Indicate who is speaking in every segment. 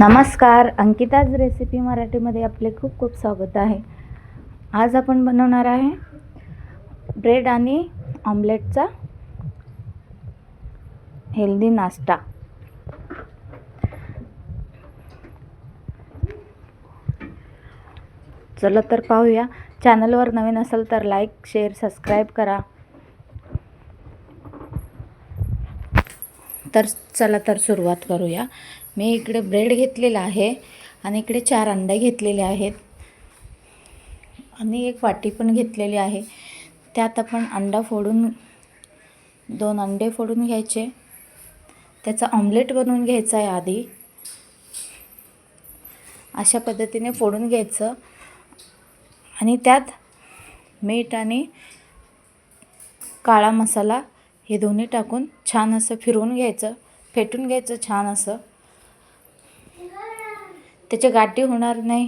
Speaker 1: नमस्कार अंकिताज रेसिपी मराठीमध्ये आपले खूप खूप स्वागत आहे. आज आपण बनवणार आहे ब्रेड आणि ऑमलेटचा हेल्दी नाश्ता. चला तर पाहूया. चॅनलवर नवीन असेल तर लाईक शेअर सबस्क्राईब करा. तर चला तर सुरुवात करूया. मी इकडे ब्रेड घेतलेला आहे आणि इकडे चार अंडे घेतलेले आहेत. आणि एक वाटी पण घेतलेली आहे. त्यात आपण अंडा फोडून दोन अंडे फोडून घ्यायचे. त्याचा ऑमलेट बनवून घ्यायचा आहे आधी. अशा पद्धतीने फोडून घ्यायचं. आणि त्यात मीठ आणि काळा मसाला हे दोन्ही टाकून छान असं फिरवून घ्यायचं फेटून घ्यायचं छान असं. त्याच्या गाठी होणार नाही.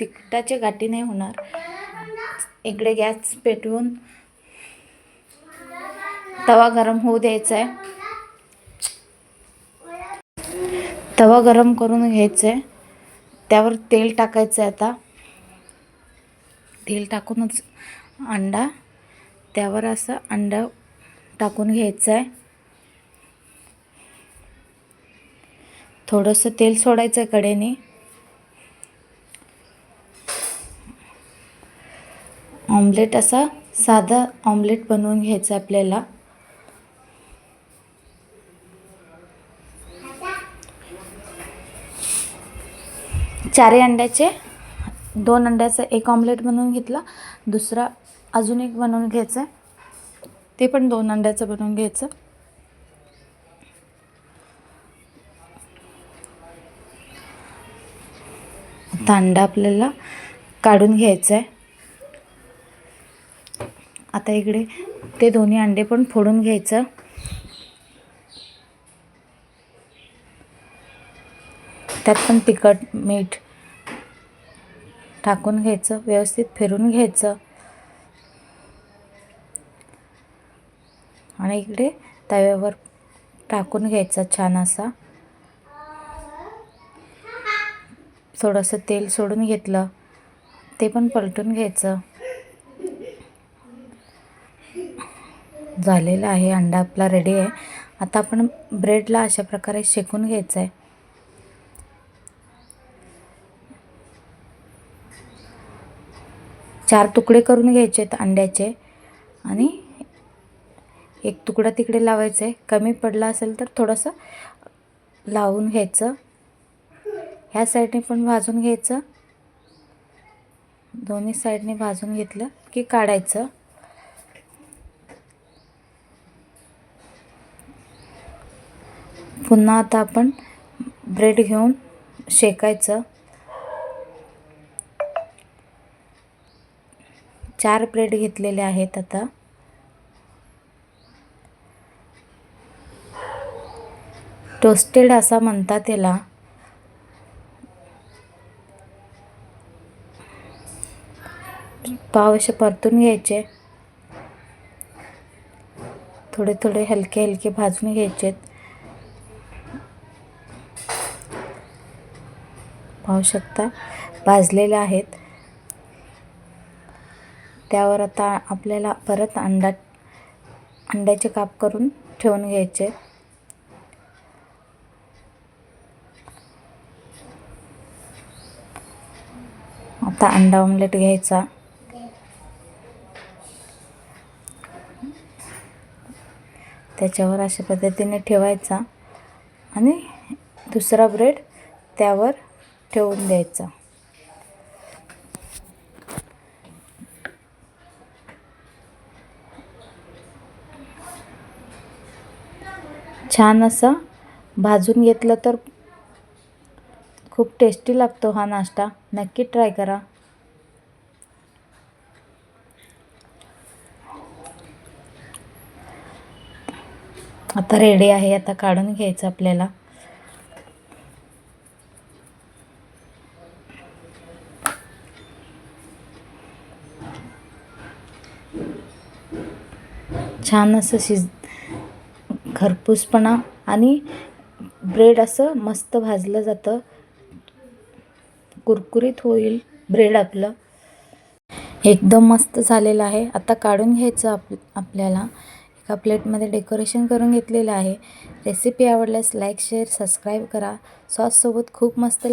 Speaker 1: तिखटाचे गाठी नाही होणार. इकडे गॅस पेटवून तवा गरम होऊ द्यायचा आहे तवा गरम करून घ्यायचं आहे त्यावर तेल टाकायचं आहे आता. तेल टाकूनच अंडा त्यावर असं अंडा टाकून घ्यायचं आहे थोडंसं तेल सोडायचं आहे कडेने. ऑमलेट असा साधा ऑमलेट बनवून घ्यायचं आपल्याला. चारही अंड्याचे दोन अंड्याचं एक ऑमलेट बनवून घेतला दुसरा अजून एक बनवून घ्यायचं आहे ते पण दोन अंड्याचं बनवून घ्यायचं. आता अंडा आपल्याला काढून घ्यायचा आहे आता इकडे ते दोन्ही अंडे पण फोडून घ्यायचं. त्यात पण तिखट मीठ टाकून घ्यायचं व्यवस्थित फिरून घ्यायचं. आणि इकडे तव्यावर टाकून घ्यायचा छान असा. थोडंसं तेल सोडून घेतलं. ते पण पलटून घ्यायचं. झालेला आहे. अंडा आपला रेडी आहे. आता आपण ब्रेडला अशा प्रकारे शेकून घ्यायचं आहे चार तुकडे करून घ्यायचे आहेत अंड्याचे. आणि एक तुकडा तिकडे लावायचा आहे कमी पडला असेल तर थोडंसं लावून घ्यायचं. ह्या साईडने पण भाजून घ्यायचं. दोन्ही साईडने भाजून घेतलं की काढायचं. पुन्हा आता आपण ब्रेड घेऊन शेकायचं. चार ब्रेड घेतलेले आहेत आता. टोस्टेड असा म्हणतात त्याला पाव असे परतून घ्यायचे. थोडे थोडे हलके हलके भाजून घ्यायचेत पाहू शकता भाजलेले आहेत. त्यावर आता आपल्याला परत अंडा अंड्याचे काप करून ठेवून घ्यायचे. आता अंडा ऑमलेट घ्यायचा. त्याच्यावर अशा पद्धतीने ठेवायचा. आणि दुसरा ब्रेड त्यावर ठेवून द्यायचा. छान असं भाजून घेतलं तर खूप टेस्टी लागतो हा नाश्ता. नक्की ट्राय करा. आता रेडी आहे आता काढून घ्यायचं आपल्याला. छान असं शिज खरपूसपणा आणि ब्रेड असं मस्त भाजलं जातं. कुरकुरीत होईल ब्रेड आपलं. एकदम मस्त झालेलं आहे. आता काढून घ्यायचं आप आपल्याला. एका प्लेटमध्ये डेकोरेशन करून घेतलेलं आहे. रेसिपी आवडल्यास लाईक शेअर सबस्क्राईब करा. सॉससोबत खूप मस्त